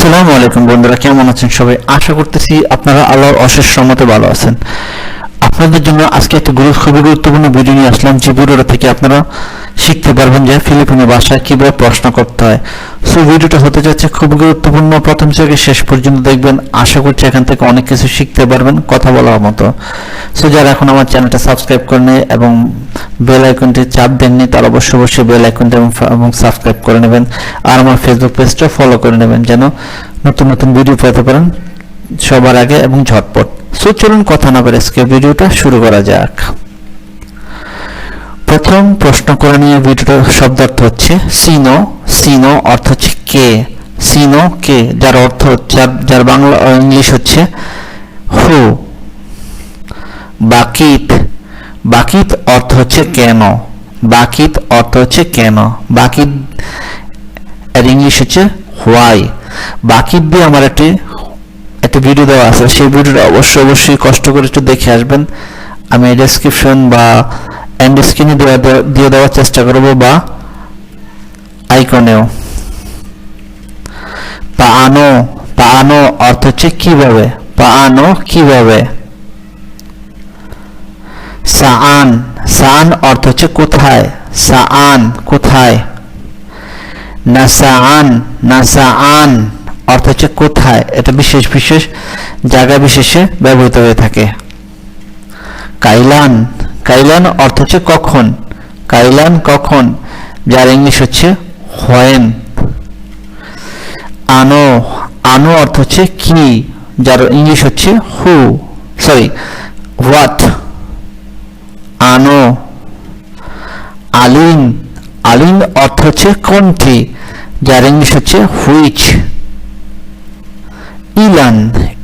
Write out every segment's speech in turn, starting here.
আসসালামু আলাইকুম বন্ধুরা, কেমন আছেন সবাই? আশা করতেছি আপনারা আল্লাহর অশেষ সম্মতে ভালো আছেন। আপনাদের জন্য আজকে একটা গুরু খুবই গুরুত্বপূর্ণ ভিডিও নিয়ে আসলাম, যে ভিডিওটা থেকে আপনারা শিখতে পারবেন যে ফিলিপিনো ভাষায় কীভাবে প্রশ্ন করতে হয়। সো, ভিডিওটা হতে যাচ্ছে খুব গুরুত্বপূর্ণ। প্রথম থেকে শেষ পর্যন্ত দেখবেন, আশা করছি এখান থেকে অনেক কিছু শিখতে পারবেন কথা বলার মতো। সো, যারা এখন আমার চ্যানেলটা সাবস্ক্রাইব করেনি এবং বেল আইকনটি চাপ দেননি, তারা অবশ্যই অবশ্যই বেল আইকনটি এবং সাবস্ক্রাইব করে নেবেন। আর আমার ফেসবুক পেজটা ফলো করে নেবেন যেন নতুন নতুন ভিডিও পেতে পারেন সবার আগে এবং ঝটপট। সো চলুন কথা না বলে আজকে ভিডিওটা শুরু করা যাক। প্রথম প্রশ্ন করে নিয়ে ভিডিওটার শব্দার্থ হচ্ছে সিনো। সিনো অর্থ হচ্ছে কে? সিনো কে, যার অর্থ যার- যার বাংলা ইংলিশ হচ্ছে হু। বাকিত। বাকিত অর্থ হচ্ছে কেন? বাকিত অর্থ হচ্ছে কেন? বাকিত এর ইংলিশ হচ্ছে হোয়াই বাকিত দিয়ে আমার একটি একটা ভিডিও দেওয়া আছে, সেই ভিডিওটা অবশ্যই অবশ্যই কষ্ট করে একটু দেখে আসবেন। আমি ডেসক্রিপশন বা এন্ড স্ক্রিনে দিয়ে দেওয়ার চেষ্টা করব বা আইকনেও পাআনো পাআনো অর্থ হচ্ছে কীভাবে? পাআনো কীভাবে? সাআন সাআন অর্থ হচ্ছে কোথায়? সাআন, কোথায়? নাসাআন নাসাআন অর্থ হচ্ছে কোথায়? এটা বিশেষ বিশেষ জায়গা বিশেষে ব্যবহৃত হয়ে থাকে। কাইলান কাইলান অর্থ হচ্ছে কখন? কাইলান কখন? যার ইংলিশ হচ্ছে হোয়েন। আনো আনো অর্থ হচ্ছে কি? যার ইংলিশ হচ্ছে হু, সরি, হোয়াট আনো আলিন আলিন অর্থ হচ্ছে কোনটি যার ইংলিশ হচ্ছে হুইচ ইলান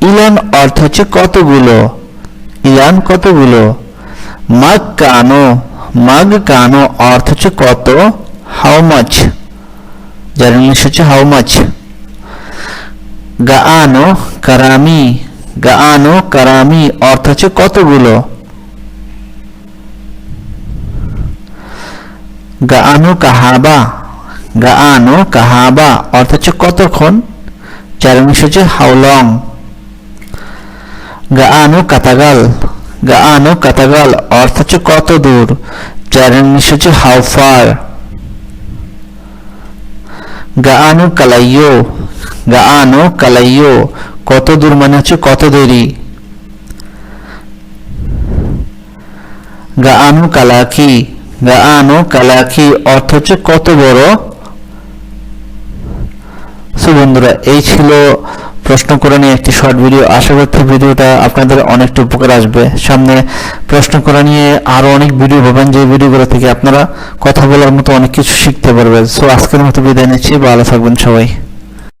ইলান অর্থ হচ্ছে কতগুলো? ইলান কতগুলো? মাগ কানো মাগ কানো অর্থ হচ্ছে কত? হাউ মাচ যার ইংলিশ হচ্ছে হাউ মাচ গাআনো, কারামি গাআনো, কারামি অর্থ হচ্ছে কতগুলো? গাআনো কাহাবা গাআনো কাহাবা অর্থ হচ্ছে কতক্ষণ? যার ইংলিশ হচ্ছে হাউ লং গাআনো কাতাগাল গাআনো কাতাগাল অর্থ হচ্ছে কত দূর? যার ইংলিশ হচ্ছে হাউ ফার গাআনো কালাইয়ো গাআনো কালাইয়ো কত দূর মানে হচ্ছে কত দেরি? গাআনো কালাকি গাআনো কালাকি অর্থ হচ্ছে কত বড়? সো বন্ধুরা, এই ছিল প্রশ্ন করে নিয়ে একটি শর্ট ভিডিও আশা করছি ভিডিওটা আপনাদের অনেকটা উপকার আসবে। সামনে প্রশ্ন করা নিয়ে আরও অনেক ভিডিও পাবেন, যে ভিডিওগুলো থেকে আপনারা কথা বলার মতো অনেক কিছু শিখতে পারবেন। সো আজকের মতো বিদায় নিচ্ছি। ভালো থাকবেন সবাই।